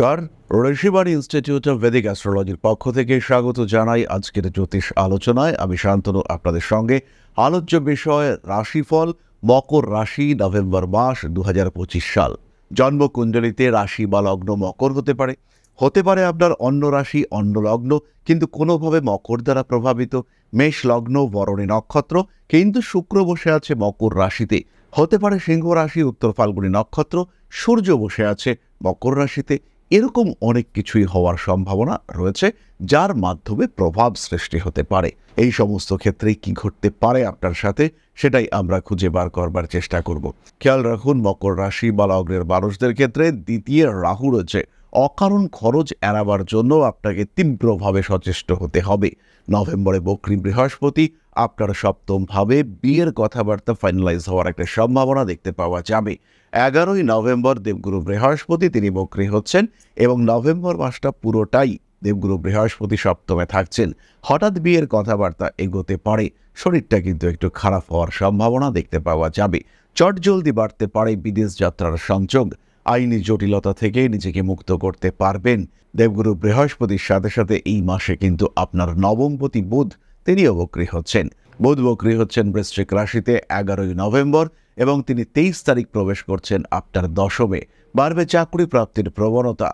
নমস্কার। Rishibani institute of Vedic অ্যাস্ট্রোলজির পক্ষ থেকে স্বাগত জানাই আজকের জ্যোতিষ আলোচনায়। আমি শান্তনু, আপনাদের সঙ্গে। আলোচ্য বিষয়, রাশিফল, মকর রাশি, নভেম্বর মাস দু হাজার পঁচিশ সাল। জন্মকুণ্ডলিতে রাশি বা লগ্ন মকর হতে পারে। হতে পারে আপনার অন্য রাশি, অন্য লগ্ন, কিন্তু কোনোভাবে মকর দ্বারা প্রভাবিত। মেষ লগ্ন, বরণী নক্ষত্র, কিন্তু শুক্র বসে আছে মকর রাশিতে। হতে পারে সিংহ রাশি, উত্তর ফাল্গুনী নক্ষত্র, সূর্য বসে আছে মকর রাশিতে। এরকম অনেক কিছুই হওয়ার সম্ভাবনা রয়েছে, যার মাধ্যমে প্রভাব সৃষ্টি হতে পারে। এই সমস্ত ক্ষেত্রে কি ঘটতে পারে আপনার সাথে, সেটাই আমরা খুঁজে বার করবার চেষ্টা করব। খেয়াল রাখুন, মকর রাশি বা লগ্নের মানুষদের ক্ষেত্রে দ্বিতীয় রাহু রয়েছে। অকারণ খরচ এড়াবার জন্য আপনাকে তীব্রভাবে সচেষ্ট হতে হবে। নভেম্বরে বক্রী বৃহস্পতি, আপনার সপ্তম ভাবে বিয়ের কথাবার্তা ফাইনালাইজ হওয়ার একটা সম্ভাবনা দেখতে পাওয়া যাবে। এগারোই নভেম্বর দেবগুরু বৃহস্পতি, তিনি বক্রী হচ্ছেন এবং নভেম্বর মাসটা পুরোটাই দেবগুরু বৃহস্পতি সপ্তমে থাকছেন। হঠাৎ বিয়ের কথাবার্তা এগোতে পারে, শরীরটা কিন্তু একটু খারাপ হওয়ার সম্ভাবনা দেখতে পাওয়া যাবে। চটজলদি বাড়তে পারে বিদেশ যাত্রার সংযোগ। আইনি জটিলতা থেকে নিজেকে মুক্ত করতে পারবেন। দেবগুরু বৃহস্পতির সাথে সাথে এই মাসে কিন্তু আপনার নবমপতি বুধ তিনিও বক্রী হচ্ছেন। বুধ বক্রী হচ্ছেন বৃশ্চিক রাশিতে এগারোই নভেম্বর এবং তিনি তেইশ তারিখ প্রবেশ করছেন আপনার দশমে। বাড়বে চাকরি প্রাপ্তির প্রবণতা।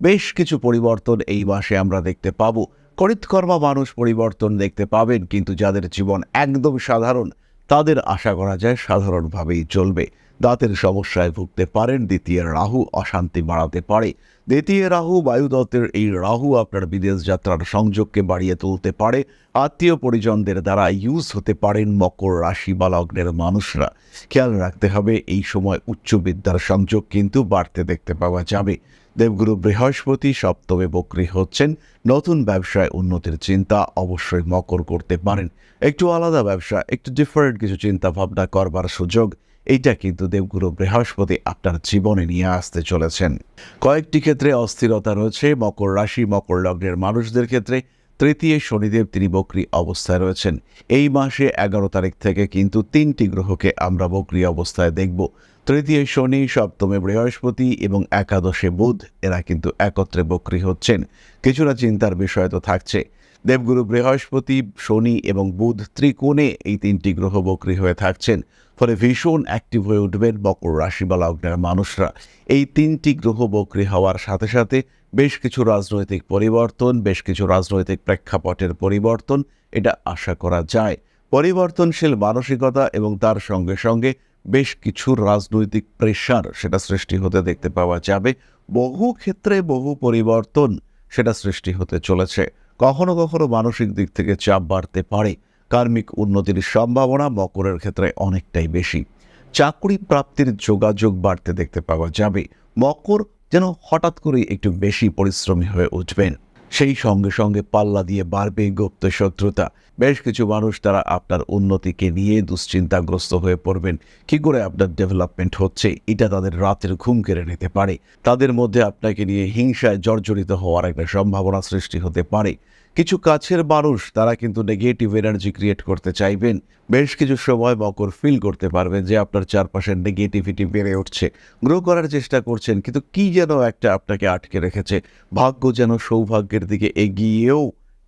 বেশ কিছু পরিবর্তন এই মাসে আমরা দেখতে পাব। করিতকর্মা মানুষ পরিবর্তন দেখতে পাবেন, কিন্তু যাদের জীবন একদম সাধারণ, তাদের আশা করা যায় সাধারণভাবেই চলবে। দাঁতের সমস্যায় ভুগতে পারেন। দ্বিতীয় রাহু অশান্তি বাড়াতে পারে। দ্বিতীয় রাহু বায়ুদত্তের এই রাহু আপনার বিদেশ যাত্রার সংযোগকে বাড়িয়ে তুলতে পারে। আত্মীয় পরিজনদের দ্বারা ইউজ হতে পারেন মকর রাশি বা লগ্নের মানুষরা। খেয়াল রাখতে হবে, এই সময় উচ্চ বিদ্যার সংযোগ কিন্তু বাড়তে দেখতে পাওয়া যাবে। দেবগুরু বৃহস্পতি সপ্তমে বক্রী হচ্ছেন। নতুন ব্যবসায় উন্নতির চিন্তা অবশ্যই মকর করতে পারেন। একটু আলাদা ব্যবসা, একটু ডিফারেন্ট কিছু চিন্তা ভাবনা করবার সুযোগ এইটা কিন্তু দেবগুরু বৃহস্পতি আপনার জীবনে নিয়ে আসতে চলেছেন। কয়েকটি ক্ষেত্রে অস্থিরতা রয়েছে, মকর রাশি, মকর লগ্নের মানুষদের ক্ষেত্রে তৃতীয় শনিদেব তিনি বক্রী অবস্থায় রয়েছেন। এই মাসে এগারো তারিখ থেকে কিন্তু তিনটি গ্রহকে আমরা বক্রী অবস্থায় দেখব। তৃতীয় শনি, সপ্তমে বৃহস্পতি এবং একাদশে বুধ, এরা কিন্তু একত্রে বক্রী হচ্ছেন। কিছুটা চিন্তার বিষয় তো থাকছে। দেবগুরু বৃহস্পতি, শনি এবং বুধ ত্রিকোণে এই তিনটি গ্রহ বক্রী হয়ে থাকছেন। ফলে ভীষণ অ্যাক্টিভ হয়ে উঠবেন মকর রাশি বা লগ্নের মানুষরা। এই তিনটি গ্রহ বক্রী হওয়ার সাথে সাথে বেশ কিছু রাজনৈতিক পরিবর্তন, বেশ কিছু রাজনৈতিক প্রেক্ষাপটের পরিবর্তন এটা আশা করা যায়। পরিবর্তনশীল মানসিকতা এবং তার সঙ্গে সঙ্গে বেশ কিছু রাজনৈতিক প্রেশার সেটা সৃষ্টি হতে দেখতে পাওয়া যাবে। বহু ক্ষেত্রে বহু পরিবর্তন সেটা সৃষ্টি হতে চলেছে। কখনো কখনো মানসিক দিক থেকে চাপ বাড়তে পারে। কার্মিক উন্নতির সম্ভাবনা মকরের ক্ষেত্রে অনেকটাই বেশি। চাকরি প্রাপ্তির যোগাযোগ বাড়তে দেখতে পাওয়া যাবে। মকর যেন হঠাৎ করেই একটু বেশি পরিশ্রমী হয়ে উঠবেন। সেই সঙ্গে সঙ্গে পাল্লা দিয়ে বাড়বে গুপ্ত শত্রুতা। বেশ কিছু মানুষ তারা আপনার উন্নতিকে নিয়ে দুশ্চিন্তাগ্রস্ত হয়ে পড়বেন। কি করে আপনার ডেভেলপমেন্ট হচ্ছে, এটা তাদের রাতের ঘুম কেড়ে নিতে পারে। তাদের মধ্যে আপনাকে নিয়ে হিংসায় জর্জরিত হওয়ার একটা সম্ভাবনা সৃষ্টি হতে পারে। কিছু কাছের মানুষ তারা কিন্তু নেগেটিভ এনার্জি ক্রিয়েট করতে চাইবেন। বেশ কিছু সময় মকর ফিল করতে পারবেন যে আপনার চারপাশের নেগেটিভিটি বেড়ে উঠছে। গ্রো করার চেষ্টা করছেন, কিন্তু কি যেন একটা আপনাকে আটকে রেখেছে। ভাগ্য যেন সৌভাগ্যের দিকে এগিয়েও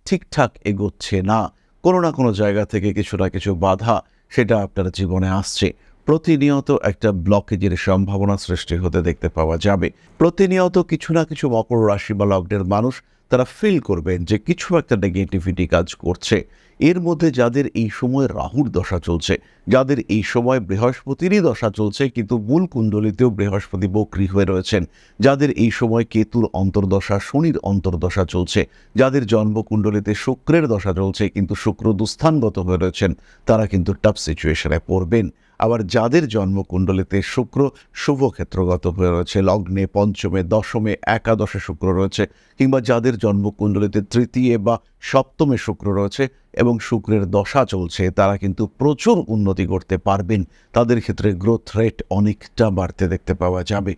ঠিকঠাক এগোচ্ছে না। কোনো না কোনো জায়গা থেকে কিছু না কিছু বাধা সেটা আপনার জীবনে আসছে। প্রতিনিয়ত একটা ব্লকেজের সম্ভাবনা সৃষ্টি হতে দেখতে পাওয়া যাবে। প্রতিনিয়ত কিছু না কিছু মকর রাশি বা লগ্নের মানুষ তারা ফিল করবেন যে কিছু একটা নেগেটিভিটি কাজ করছে। এর মধ্যে যাদের এই সময় রাহুর দশা চলছে, যাদের এই সময় বৃহস্পতিরই দশা চলছে, কিন্তু মূল কুণ্ডলিতেও বৃহস্পতি বক্রী হয়ে রয়েছেন। যাদের এই সময় কেতুর অন্তর্দশা, শনির অন্তর্দশা চলছে, যাদের জন্মকুণ্ডলিতে শুক্রের দশা চলছে, কিন্তু শুক্র দুস্থানগত হয়ে রয়েছেন, তারা কিন্তু টাফ সিচুয়েশনে পড়বেন। আবার যাদের জন্মকুণ্ডলিতে শুক্র শুভ ক্ষেত্রগত হয়ে রয়েছে, লগ্নে পঞ্চমে, দশমে, একাদশে শুক্র রয়েছে, কিংবা যাদের জন্মকুণ্ডলিতে তৃতীয় বা সপ্তমে শুক্র রয়েছে এবং শুক্রের দশা চলছে, তারা কিন্তু প্রচুর উন্নতি করতে পারবেন। তাদের ক্ষেত্রে গ্রোথ রেট অনেকটা বাড়তে দেখতে পাওয়া যাবে।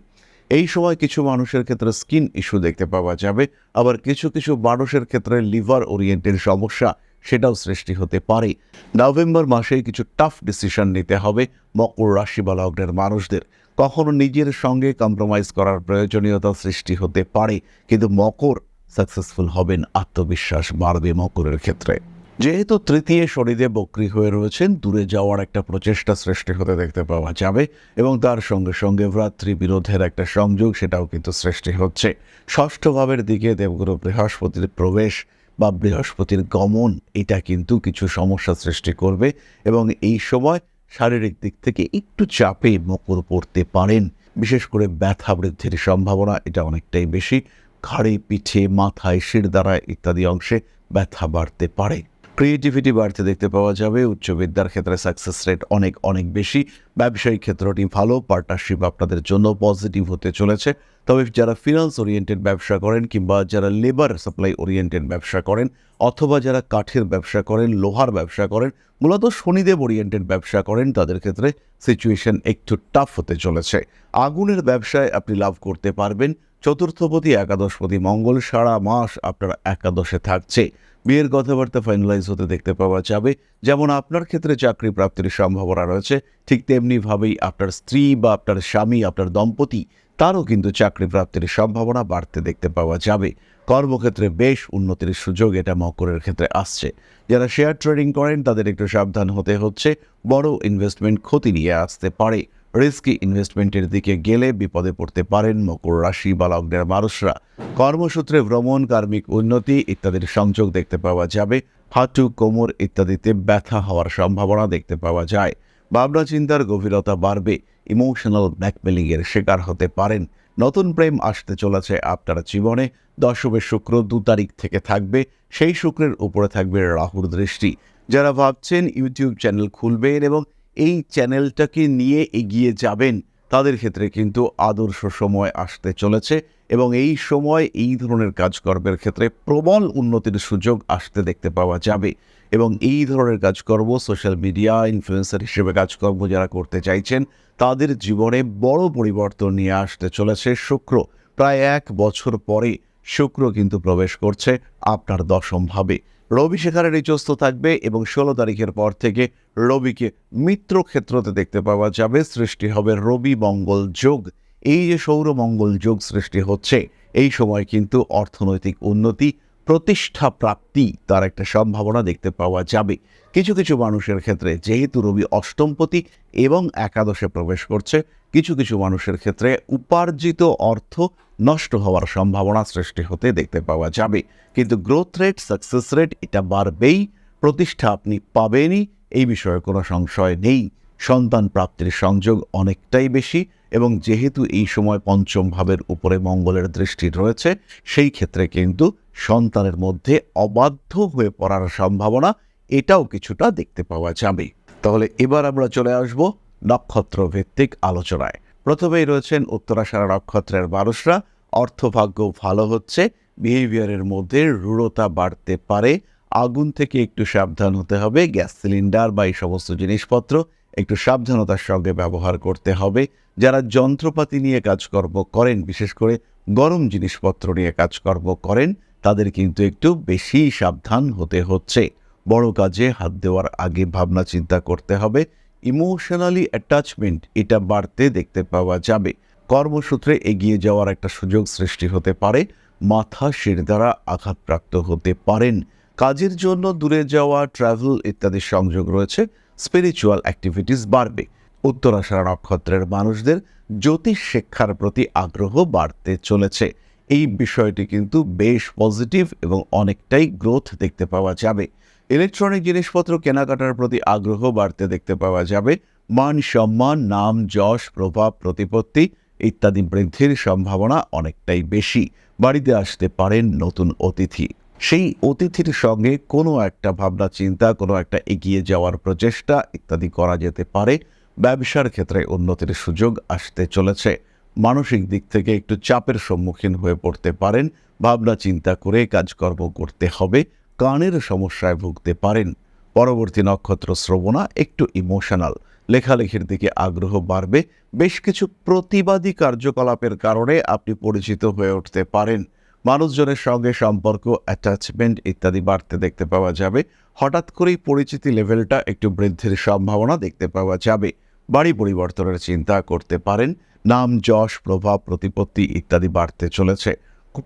এই সময় কিছু মানুষের ক্ষেত্রে স্কিন ইস্যু দেখতে পাওয়া যাবে, আবার কিছু কিছু মানুষের ক্ষেত্রে লিভার ওরিয়েন্টেড সমস্যা সেটাও সৃষ্টি হতে পারে। নভেম্বর মাসে কিছু টাফ ডিসিশন নিতে হবে মকর রাশি বা লগ্নের মানুষদের। কখনো নিজের সঙ্গে কম্প্রোমাইজ করার প্রয়োজনীয়তা সৃষ্টি হতে পারে, কিন্তু মকর সাকসেসফুল হবেন আত্মবিশ্বাস বাড়বে মকরের ক্ষেত্রে। যেহেতু তৃতীয় শরীরে বক্রি হয়ে রয়েছেন, দূরে যাওয়ার একটা প্রচেষ্টা সৃষ্টি হতে দেখতে পাওয়া যাবে এবং তার সঙ্গে সঙ্গে ভ্রাতৃ বিরোধের একটা সংযোগ সেটাও কিন্তু সৃষ্টি হচ্ছে। ষষ্ঠ ভাবের দিকে দেবগুরু বৃহস্পতির প্রবেশ বা বৃহস্পতির গমন, এটা কিন্তু কিছু সমস্যা সৃষ্টি করবে এবং এই সময় শারীরিক দিক থেকে একটু চাপে মকর পড়তে পারেন। বিশেষ করে ব্যথা বৃদ্ধির সম্ভাবনা, এটা অনেকটাই বেশি। ঘাড়ে, পিঠে, মাথায় শিরদাঁড়া ইত্যাদি অংশে ব্যথা বাড়তে পারে। ক্রিয়েটিভিটি বাড়তে দেখতে পাওয়া যাবে। উচ্চ বিদ্যার ক্ষেত্রে সাকসেস রেট অনেক অনেক বেশি। ব্যবসায়িক ক্ষেত্রটি ভালো পার্টনারশিপ আপনাদের জন্য পজিটিভ হতে চলেছে। তবে যারা ফিনান্স ওরিয়েন্টেড ব্যবসা করেন কিংবা যারা লেবার সাপ্লাই ওরিয়েন্টেড ব্যবসা করেন অথবা যারা কাঠের ব্যবসা করেন, লোহার ব্যবসা করেন, মূলত শনিদেব ওরিয়েন্টেড ব্যবসা করেন, তাদের ক্ষেত্রে সিচুয়েশন একটু টাফ হতে চলেছে। আগুনের ব্যবসায় আপনি লাভ করতে পারবেন। চতুর্থপতি, একাদশপতি, মঙ্গল সারা মাস আপনার একাদশে থাকছে। বিয়ের কথাবার্তা ফাইনালাইজ হতে দেখতে পাওয়া যাবে। যেমন আপনার ক্ষেত্রে চাকরি প্রাপ্তির সম্ভাবনা রয়েছে, ঠিক তেমনিভাবেই আপনার স্ত্রী বা আপনার স্বামী, আপনার দম্পতি, তারও কিন্তু চাকরি প্রাপ্তির সম্ভাবনা বাড়তে দেখতে পাওয়া যাবে। কর্মক্ষেত্রে বেশ উন্নতির সুযোগ এটা মকরের ক্ষেত্রে আসছে। যারা শেয়ার ট্রেডিং করেন, তাদের একটু সাবধান হতে হচ্ছে, বড় ইনভেস্টমেন্ট ক্ষতি নিয়ে আসতে পারে। রিস্কি ইনভেস্টমেন্টের দিকে গেলে বিপদে পড়তে পারেন মকর রাশি বা লগ্নের মানুষরা। কর্মসূত্রে ভ্রমণ, কার্মিক উন্নতি ইত্যাদির সংযোগ দেখতে পাওয়া যাবে। হাঁটু, কোমর ইত্যাদিতে ব্যথা হওয়ার সম্ভাবনা দেখতে পাওয়া যায়। ভাবনা চিন্তার গভীরতা বাড়বে। ইমোশনাল ব্ল্যাকমেলিংয়ের শিকার হতে পারেন। নতুন প্রেম আসতে চলেছে আপনার জীবনে। দশমের শুক্র দু তারিখ থেকে থাকবে। সেই শুক্রের উপরে থাকবে রাহুর দৃষ্টি। যারা ভাবছেন ইউটিউব চ্যানেল খুলবেন এবং এই চ্যানেলটাকে নিয়ে এগিয়ে যাবেন, তাদের ক্ষেত্রে কিন্তু আদর্শ সময় আসতে চলেছে এবং এই সময় এই ধরনের কাজকর্মের ক্ষেত্রে প্রবল উন্নতির সুযোগ আসতে দেখতে পাওয়া যাবে এবং এই ধরনের কাজকর্ম সোশ্যাল মিডিয়া ইনফ্লুয়েন্সার হিসেবে কাজকর্ম যারা করতে চাইছেন, তাদের জীবনে বড় পরিবর্তন নিয়ে আসতে চলেছে শুক্র। প্রায় এক বছর পরে শুক্র কিন্তু প্রবেশ করছে আপনার দশম ভাবে। রবি সেখানে নিচস্থ থাকবে এবং ষোলো তারিখের পর থেকে রবিকে মিত্র ক্ষেত্রতে দেখতে পাওয়া যাবে। সৃষ্টি হবে রবি মঙ্গল যোগ। এই যে সৌরমঙ্গল যোগ সৃষ্টি হচ্ছে, এই সময় কিন্তু অর্থনৈতিক উন্নতি, প্রতিষ্ঠা প্রাপ্তি তার একটা সম্ভাবনা দেখতে পাওয়া যাবে। কিছু কিছু মানুষের ক্ষেত্রে যেহেতু রবি অষ্টমপতি এবং একাদশে প্রবেশ করছে, কিছু কিছু মানুষের ক্ষেত্রে উপার্জিত অর্থ নষ্ট হওয়ার সম্ভাবনা সৃষ্টি হতে দেখতে পাওয়া যাবে। কিন্তু গ্রোথ রেট সাকসেস রেট এটা বাড়বেই, প্রতিষ্ঠা আপনি পাবেনই, এই বিষয়ে কোনো সংশয় নেই। সন্তান প্রাপ্তির সংযোগ অনেকটাই বেশি এবং যেহেতু এই সময় পঞ্চম ভাবের উপরে মঙ্গলের দৃষ্টি রয়েছে, সেই ক্ষেত্রে কিন্তু সন্তানের মধ্যে অবাধ্য হয়ে পড়ার সম্ভাবনা এটাও কিছুটা দেখতে পাওয়া যাবে। তাহলে এবার আমরা চলে আসব নক্ষত্র ভিত্তিক আলোচনায়। প্রথমেই রয়েছেন উত্তরাষাঢ়া নক্ষত্রের মানুষরা। অর্থভাগ্য ভালো হচ্ছে বিহেভিয়ারের মধ্যে রূঢ়তা বাড়তে পারে। আগুন থেকে একটু সাবধান হতে হবে, গ্যাস সিলিন্ডার বা এই সমস্ত জিনিসপত্র একটু সাবধানতার সঙ্গে ব্যবহার করতে হবে। যারা যন্ত্রপাতি নিয়ে কাজকর্ম করেন, বিশেষ করে গরম জিনিসপত্র নিয়ে কাজকর্ম করেন, তাদের কিন্তু একটু বেশি সাবধান হতে হচ্ছে। বড় কাজে হাত দেওয়ার আগে ভাবনা চিন্তা করতে হবে। ইমোশনালি অ্যাটাচমেন্ট এটা বাড়তে দেখতে পাওয়া যাবে। কর্মসূত্রে এগিয়ে যাওয়ার একটা সুযোগ সৃষ্টি হতে পারে। মাথা শির দ্বারা আঘাতপ্রাপ্ত হতে পারেন। কাজের জন্য দূরে যাওয়া ট্রাভেল ইত্যাদির সংযোগ রয়েছে। স্পিরিচুয়াল অ্যাক্টিভিটিস বাড়বে। উত্তরাষাঢ়া নক্ষত্রের মানুষদের জ্যোতিষ শিক্ষার প্রতি আগ্রহ বাড়তে চলেছে। এই বিষয়টি কিন্তু বেশ পজিটিভ এবং অনেকটাই গ্রোথ দেখতে পাওয়া যাবে। ইলেকট্রনিক জিনিসপত্র কেনাকাটার প্রতি আগ্রহ বাড়তে দেখতে পাওয়া যাবে। মান সম্মান, নাম, যশ, প্রভাব, প্রতিপত্তি ইত্যাদি বৃদ্ধির সম্ভাবনা অনেকটাই বেশি। বাড়িতে আসতে পারেন নতুন অতিথি। সেই অতিথির সঙ্গে কোনো একটা ভাবনা, চিন্তা, কোনো একটা এগিয়ে যাওয়ার প্রচেষ্টা ইত্যাদি করা যেতে পারে। ব্যবসার ক্ষেত্রে উন্নতির সুযোগ আসতে চলেছে। মানসিক দিক থেকে একটু চাপের সম্মুখীন হয়ে পড়তে পারেন। ভাবনা, চিন্তা করে কাজকর্ম করতে হবে। কানের সমস্যায় ভুগতে পারেন। পরবর্তী নক্ষত্র শ্রবণা একটু ইমোশনাল লেখালেখির দিকে আগ্রহ বাড়বে। বেশ কিছু প্রতিবাদী কার্যকলাপের কারণে আপনি পরিচিত হয়ে উঠতে পারেন। মানুষজনের সঙ্গে সম্পর্ক অ্যাটাচমেন্ট ইত্যাদি বাড়তে দেখতে পাওয়া যাবে। হঠাৎ করেই পরিচিতি লেভেলটা একটু বৃদ্ধির সম্ভাবনা দেখতে পাওয়া যাবে। বাড়ি পরিবর্তনের চিন্তা করতে পারেন। নাম, যশ, প্রভাব, প্রতিপত্তি ইত্যাদি বাড়তে চলেছে।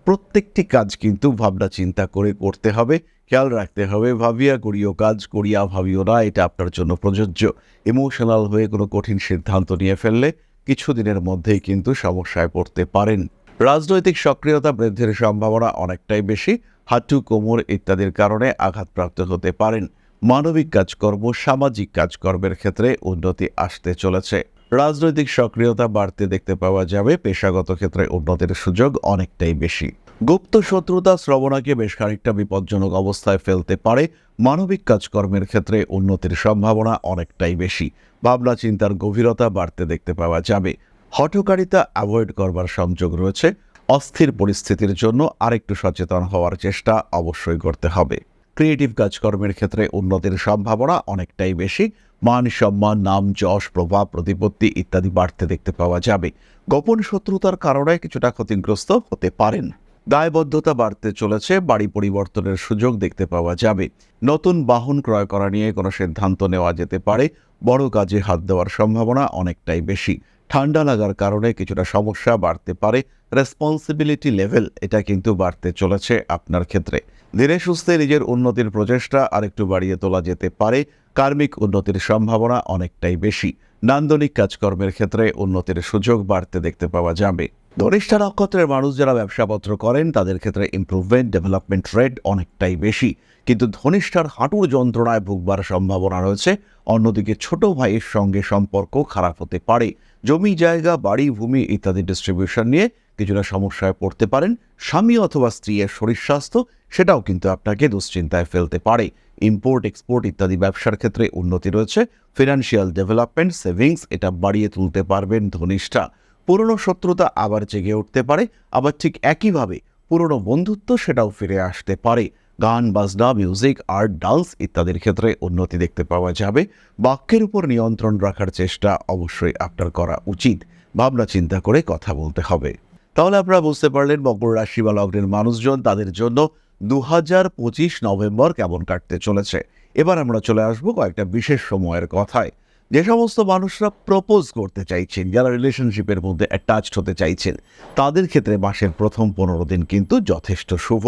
প্রত্যেকটি কাজ কিন্তু ভাবনা চিন্তা করে করতে হবে। খেয়াল রাখতে হবে, ভাবিয়া করিও, কাজ করিয়া ভাবিও না, এটা আপনার জন্য প্রযোজ্য। ইমোশনাল হয়ে কোনো কঠিন সিদ্ধান্ত নিয়ে ফেললে কিছুদিনের মধ্যেই কিন্তু সমস্যায় পড়তে পারেন। রাজনৈতিক সক্রিয়তা বৃদ্ধির সম্ভাবনা অনেকটাই বেশি, হাঁটু, কোমর ইত্যাদির কারণে আঘাতপ্রাপ্ত হতে পারেন। মানবিক কাজকর্ম, সামাজিক কাজকর্মের ক্ষেত্রে উন্নতি আসতে চলেছে। রাজনৈতিক সক্রিয়তা বাড়তে দেখতে পাওয়া যাবে, পেশাগত ক্ষেত্রে উন্নতির সুযোগ অনেকটাই বেশি। গুপ্ত শত্রুতা শ্রবণাকে বেশ খানিকটা বিপজ্জনক অবস্থায় ফেলতে পারে। মানবিক কাজকর্মের ক্ষেত্রে উন্নতির সম্ভাবনা অনেকটাই বেশি। ভাবনা চিন্তার গভীরতা বাড়তে দেখতে পাওয়া যাবে। হঠকারিতা অ্যাভয়েড করবার সংযোগ রয়েছে। অস্থির পরিস্থিতির জন্য আরেকটু সচেতন হওয়ার চেষ্টা অবশ্যই করতে হবে। ক্রিয়েটিভ কাজকর্মের ক্ষেত্রে উন্নতির সম্ভাবনা অনেকটাই বেশি। মান সম্মান, নাম যশ, প্রভাব, প্রতিপত্তি ইত্যাদি বাড়তে দেখতে পাওয়া যাবে। গোপন শত্রুতার কারণে কিছুটা ক্ষতিগ্রস্ত হতে পারেন। দায়বদ্ধতা বাড়তে চলেছে, বাড়ি পরিবর্তনের সুযোগ দেখতে পাওয়া যাবে। নতুন বাহন ক্রয় করা নিয়ে কোনো সিদ্ধান্ত নেওয়া যেতে পারে, বড় কাজে হাত দেওয়ার সম্ভাবনা অনেকটাই বেশি। ঠান্ডা লাগার কারণে কিছুটা সমস্যা বাড়তে পারে রেসপন্সিবিলিটি লেভেল এটা কিন্তু বাড়তে চলেছে আপনার ক্ষেত্রে। ধীরে সুস্থে নিজের উন্নতির প্রচেষ্টা আরেকটু বাড়িয়ে তোলা যেতে পারে, কার্মিক উন্নতির সম্ভাবনা অনেকটাই বেশি। নান্দনিক কাজকর্মের ক্ষেত্রে উন্নতির সুযোগ বাড়তে দেখতে পাওয়া যাবে। ধনিষ্ঠা নক্ষত্রের মানুষ যারা ব্যবসাপত্র করেন, তাদের ক্ষেত্রে ইমপ্রুভমেন্ট ডেভেলপমেন্ট রেট অনেকটাই বেশি। কিন্তু ধনিষ্ঠার হাঁটুর যন্ত্রণায় ভুগবার সম্ভাবনা রয়েছে। অন্যদিকে ছোট ভাইয়ের সঙ্গে সম্পর্ক খারাপ হতে পারে। জমি, জায়গা, বাড়ি, ভূমি ইত্যাদি ডিস্ট্রিবিউশন নিয়ে কিছুটা সমস্যায় পড়তে পারেন। স্বামী অথবা স্ত্রীর শরীর স্বাস্থ্য সেটাও কিন্তু আপনাকে দুশ্চিন্তায় ফেলতে পারে। ইম্পোর্ট এক্সপোর্ট ইত্যাদি ব্যবসার ক্ষেত্রে উন্নতি রয়েছে। ফিনান্সিয়াল ডেভেলপমেন্ট সেভিংস এটা বাড়িয়ে তুলতে পারবেন ধনিষ্ঠা। পুরনো শত্রুতা আবার জেগে উঠতে পারে, আবার ঠিক একইভাবে পুরনো বন্ধুত্ব সেটাও ফিরে আসতে পারে। গান, বাজনা মিউজিক আর্ট ডান্স ইত্যাদির ক্ষেত্রে উন্নতি দেখতে পাওয়া যাবে। বাক্যের উপর নিয়ন্ত্রণ রাখার চেষ্টা অবশ্যই আপনার করা উচিত। ভাবনা চিন্তা করে কথা বলতে হবে। তাহলে আপনারা বুঝতে পারলেন, মকর রাশি বা লগ্নের মানুষজন তাদের জন্য দু হাজার পঁচিশ নভেম্বর কেমন কাটতে চলেছে। এবার আমরা চলে আসব কয়েকটা বিশেষ সময়ের কথায়। যে সমস্ত মানুষরা প্রপোজ করতে চাইছেন, যারা রিলেশনশিপের মধ্যে অ্যাটাচড হতে চাইছেন, তাদের ক্ষেত্রে মাসের প্রথম পনেরো দিন কিন্তু যথেষ্ট শুভ।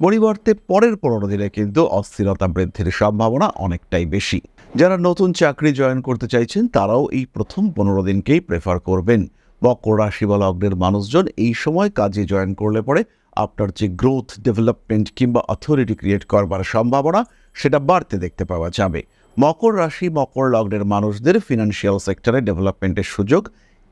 পরিবর্তে পরের পনেরো দিনে কিন্তু অস্থিরতা বৃদ্ধির সম্ভাবনা অনেকটাই বেশি। যারা নতুন চাকরি জয়েন করতে চাইছেন, তারাও এই প্রথম পনেরো দিনকেই প্রেফার করবেন। মকর রাশি বা লগ্নের মানুষজন এই সময় কাজে জয়েন করলে পরে আপনার যে গ্রোথ ডেভেলপমেন্ট কিংবা অথরিটি ক্রিয়েট করবার সম্ভাবনা, সেটা বাড়তে দেখতে পাওয়া যাবে। মকর রাশি, মকর লগ্নের মানুষদের ফিনান্সিয়াল সেক্টরে ডেভেলপমেন্টের সুযোগ,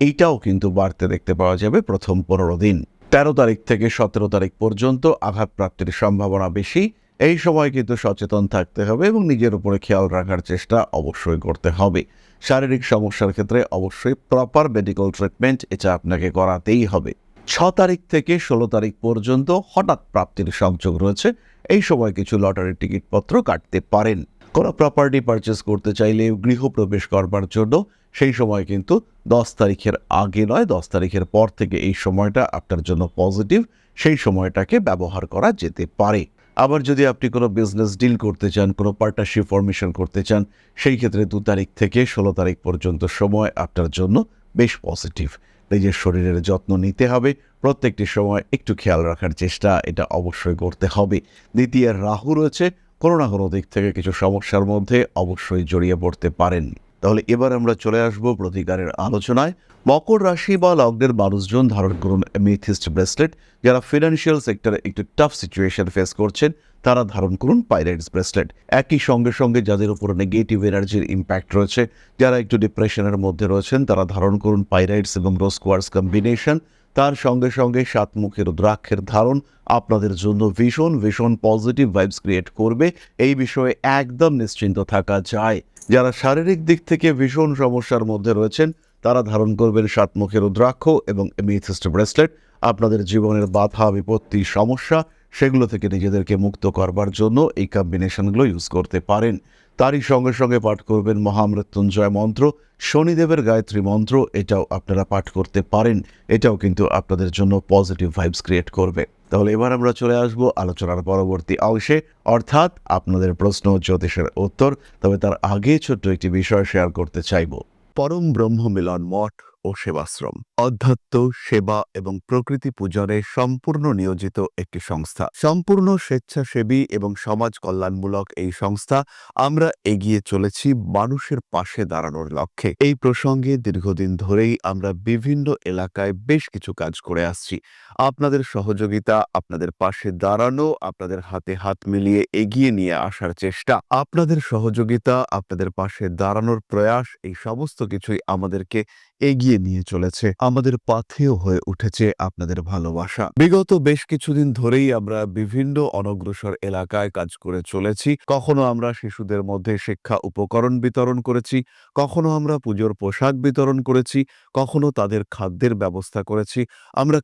এইটাও কিন্তু বাড়তে দেখতে পাওয়া যাবে প্রথম পনেরো দিন। তেরো তারিখ থেকে সতেরো তারিখ পর্যন্ত আঘাতপ্রাপ্তির সম্ভাবনা বেশি। এই সময় কিন্তু সচেতন থাকতে হবে এবং নিজের উপরে খেয়াল রাখার চেষ্টা অবশ্যই করতে হবে। শারীরিক সমস্যার ক্ষেত্রে অবশ্যই প্রপার মেডিকেল ট্রিটমেন্ট এটা আপনাকে করাতেই হবে। ছ তারিখ থেকে ষোলো তারিখ পর্যন্ত হঠাৎ প্রাপ্তির সংযোগ রয়েছে। এই সময় কিছু লটারির টিকিটপত্র কাটতে পারেন। কোনো প্রপার্টি পারচেস করতে চাইলে গৃহপ্রবেশ করবার জন্য সেই সময় কিন্তু দশ তারিখের আগে নয়, দশ তারিখের পর থেকে এই সময়টা আপনার জন্য পজিটিভ সেই সময়টাকে ব্যবহার করা যেতে পারে। আবার যদি আপনি কোনো বিজনেস ডিল করতে চান, কোনো পার্টনারশিপ ফরমেশন করতে চান, সেই ক্ষেত্রে দু তারিখ থেকে ষোলো তারিখ পর্যন্ত সময় আপনার জন্য বেশ পজিটিভ নিজের শরীরের যত্ন নিতে হবে, প্রত্যেকটি সময় একটু খেয়াল রাখার চেষ্টা, এটা অবশ্যই করতে হবে। দ্বিতীয় রাহু রয়েছে কোনো না কোনো দিক থেকে কিছু সমস্যার মধ্যে অবশ্যই জড়িয়ে পড়তে পারেন। তাহলে এবার আমরা চলে আসব প্রতিকারের আলোচনায়। মকর রাশি বা লগ্নের মানুষজন ধারণ করুন মেথিস্ট ব্রেসলেট। যারা ফিনান্সিয়াল সেক্টরে একটু টাফ সিচুয়েশন ফেস করছেন, তারা ধারণ করুন পাইরাইটস ব্রেসলেট। একই সঙ্গে সঙ্গে যাদের উপর নেগেটিভ এনার্জির ইম্প্যাক্ট রয়েছে, যারা একটু ডিপ্রেশনের মধ্যে রয়েছেন, তারা ধারণ করুন পাইরাইটস এবং রোস্কোয়ার্স কম্বিনেশন তার সঙ্গে সঙ্গে সাতমুখের রুদ্রাক্ষের ধারণ আপনাদের জন্য ভীষণ ভীষণ পজিটিভ ভাইবস ক্রিয়েট করবে। এই বিষয়ে একদম নিশ্চিন্ত থাকা যায়। যারা শারীরিক দিক থেকে ভীষণ সমস্যার মধ্যে রয়েছেন, তারা ধারণ করবেন সাতমুখের রুদ্রাক্ষ এবং এমিথিস্ট ব্রেসলেট আপনাদের জীবনের বাধা, বিপত্তি, সমস্যা, সেগুলো থেকে নিজেদেরকে মুক্ত করবার জন্য এই কম্বিনেশনগুলো ইউজ করতে পারেন। তারই সঙ্গে সঙ্গে পাঠ করবেন মহামৃত্যুঞ্জয় মন্ত্র, শনিদেবের গায়ত্রী মন্ত্র, এটাও আপনারা পাঠ করতে পারেন, এটাও কিন্তু আপনাদের জন্য পজিটিভ ভাইবস ক্রিয়েট করবে। তাহলে এবার আমরা চলে আসব আলোচনার পরবর্তী অংশে, অর্থাৎ আপনাদের প্রশ্ন জ্যোতিষের উত্তর, তবে তার আগে ছোট্ট একটি বিষয় শেয়ার করতে চাইব। পরম ব্রহ্ম মিলন মঠ ও সেবাশ্রম। অধ্যাত্ম সেবা এবং প্রকৃতি পূজনে সম্পূর্ণ নিয়োজিত একটি সংস্থা। সম্পূর্ণ স্বেচ্ছাসেবী এবং সমাজ কল্যাণমূলক এই সংস্থা আমরা এগিয়ে চলেছি মানুষের পাশে দাঁড়ানোর লক্ষ্যে। এই প্রসঙ্গে দীর্ঘদিন ধরেই আমরা বিভিন্ন এলাকায় বেশ কিছু কাজ করে আসছি। আপনাদের সহযোগিতা, আপনাদের পাশে দাঁড়ানো, আপনাদের হাতে হাত মিলিয়ে এগিয়ে নিয়ে আসার চেষ্টা, আপনাদের সহযোগিতা, আপনাদের পাশে দাঁড়ানোর প্রয়াস, এই সমস্ত কিছুই আমাদেরকে এগিয়ে নিয়ে চলেছে। আমাদের পাথেও হয়ে উঠেছে আপনাদের ভালোবাসা। বিগত বেশ কিছুদিন ধরেই আমরা বিভিন্ন অনগ্রসর এলাকায় কাজ করে চলেছি। কখনো আমরা শিশুদের মধ্যে শিক্ষা উপকরণ বিতরণ করেছি, কখনো আমরা পুজোর পোশাক বিতরণ করেছি, কখনো তাদের খাদ্যের ব্যবস্থা করেছি। আমরা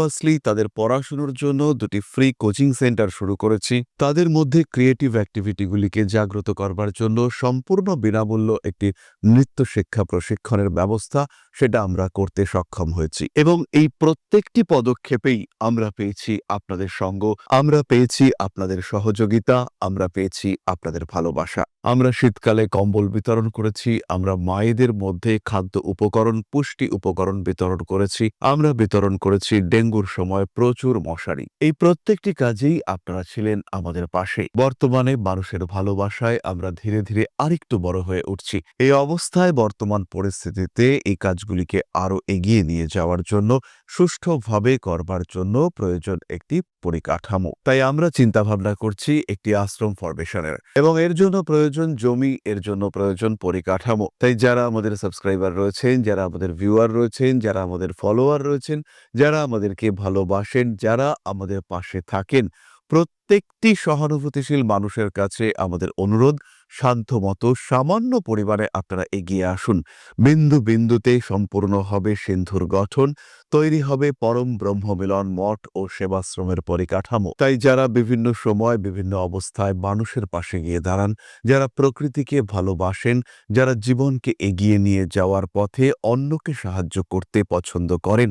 কন্টিনিউয়াসলি তাদের পড়াশুনোর জন্য দুটি ফ্রি কোচিং সেন্টার শুরু করেছি। তাদের মধ্যে ক্রিয়েটিভ অ্যাক্টিভিটিগুলিকে জাগ্রত করবার জন্য সম্পূর্ণ বিনামূল্য একটি নৃত্য শিক্ষা প্রশিক্ষণের ব্যবস্থা সেটা আমরা করতে সক্ষম হয়েছি এবং এই প্রত্যেকটি পদক্ষেপেই আমরা পেয়েছি আপনাদের সঙ্গ, আমরা পেয়েছি আপনাদের সহযোগিতা, আমরা পেয়েছি আপনাদের ভালোবাসা। আমরা শীতকালে কম্বল বিতরণ করেছি, আমরা মায়েদের মধ্যে খাদ্য উপকরণ, পুষ্টি উপকরণ বিতরণ করেছি, আমরা বিতরণ করেছি ডেঙ্গুর সময় প্রচুর মশারি। এই প্রত্যেকটি কাজেই আপনারা ছিলেন আমাদের পাশে। বর্তমানে মানুষের ভালোবাসায় আমরা ধীরে ধীরে আরেকটু বড় হয়ে উঠছি। এই অবস্থায় বর্তমান পরিস্থিতিতে এই কাজগুলিকে আরও এগিয়ে নিয়ে যাওয়ার জন্য, সুষ্ঠুভাবে করবার জন্য প্রয়োজন একটি পরিকাঠামো। তাই আমরা চিন্তা ভাবনা করছি একটি আশ্রম ফরমেশনের এবং এর জন্য প্রয়োজন জমি, এর জন্য প্রয়োজন পরিকাঠামো। তাই যারা আমাদের সাবস্ক্রাইবার রয়েছেন, যারা আমাদের ভিউয়ার রয়েছেন, যারা আমাদের ফলোয়ার রয়েছেন, যারা আমাদেরকে ভালোবাসেন, যারা আমাদের পাশে থাকেন। প্রত্যেকটি সহানুভূতিশীল মানুষের কাছে আমাদের অনুরোধ সাধ্যমতো সামান্য পরিবারে আপনারা এগিয়ে আসুন। বিন্দু বিন্দুতে সম্পূর্ণ হবে সিন্ধুর গঠন, তৈরি হবে পরম ব্রহ্মমিলন মঠ ও সেবাশ্রমের পরিকাঠামো। তাই যারা বিভিন্ন সময়, বিভিন্ন অবস্থায় মানুষের পাশে গিয়ে দাঁড়ান, যারা প্রকৃতিকে ভালোবাসেন, যারা জীবনকে এগিয়ে নিয়ে যাওয়ার পথে অন্যকে সাহায্য করতে পছন্দ করেন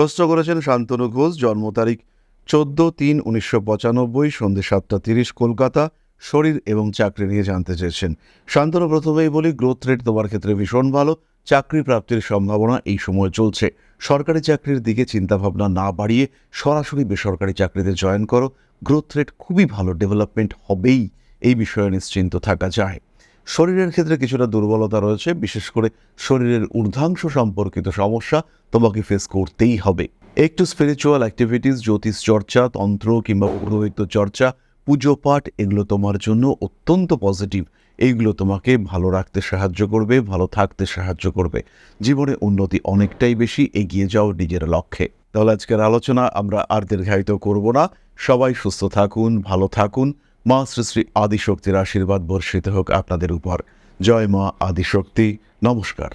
প্রশ্ন করেছেন শান্তনু ঘোষ, জন্ম তারিখ চোদ্দ তিন উনিশশো পঁচানব্বই, সন্ধ্যে সাতটা তিরিশ, কলকাতা। শরীর এবং চাকরি নিয়ে জানতে চেয়েছেন। শান্তনু, প্রথমেই বলি গ্রোথ রেট তোমার ক্ষেত্রে ভীষণ ভালো। চাকরি প্রাপ্তির সম্ভাবনা এই সময় চলছে। সরকারি চাকরির দিকে চিন্তাভাবনা না বাড়িয়ে সরাসরি বেসরকারি চাকরিতে জয়েন করো। গ্রোথ রেট খুবই ভালো ডেভেলপমেন্ট হবেই। এই বিষয়ে নিশ্চিন্ত থাকা যায়। শরীরের ক্ষেত্রে কিছুটা দুর্বলতা রয়েছে, বিশেষ করে শরীরের ঊর্ধ্বাংশ সম্পর্কিত সমস্যা তোমাকে ফেস করতেই হবে। একটু স্পিরিচুয়াল অ্যাক্টিভিটিস জ্যোতিষ চর্চা, তন্ত্র কিংবা পুরোহিত চর্চা, পুজো পাঠ, এগুলো তোমার জন্য অত্যন্ত পজিটিভ এইগুলো তোমাকে ভালো রাখতে সাহায্য করবে, ভালো থাকতে সাহায্য করবে। জীবনে উন্নতি অনেকটাই বেশি, এগিয়ে যাও নিজের লক্ষ্যে। তাহলে আজকের আলোচনা আমরা আর দীর্ঘায়িত করব না। সবাই সুস্থ থাকুন, ভালো থাকুন। মা শ্রী শ্রী আদিশক্তির আশীর্বাদ বর্ষিত হোক আপনাদের উপর। জয় মা আদিশক্তি। নমস্কার।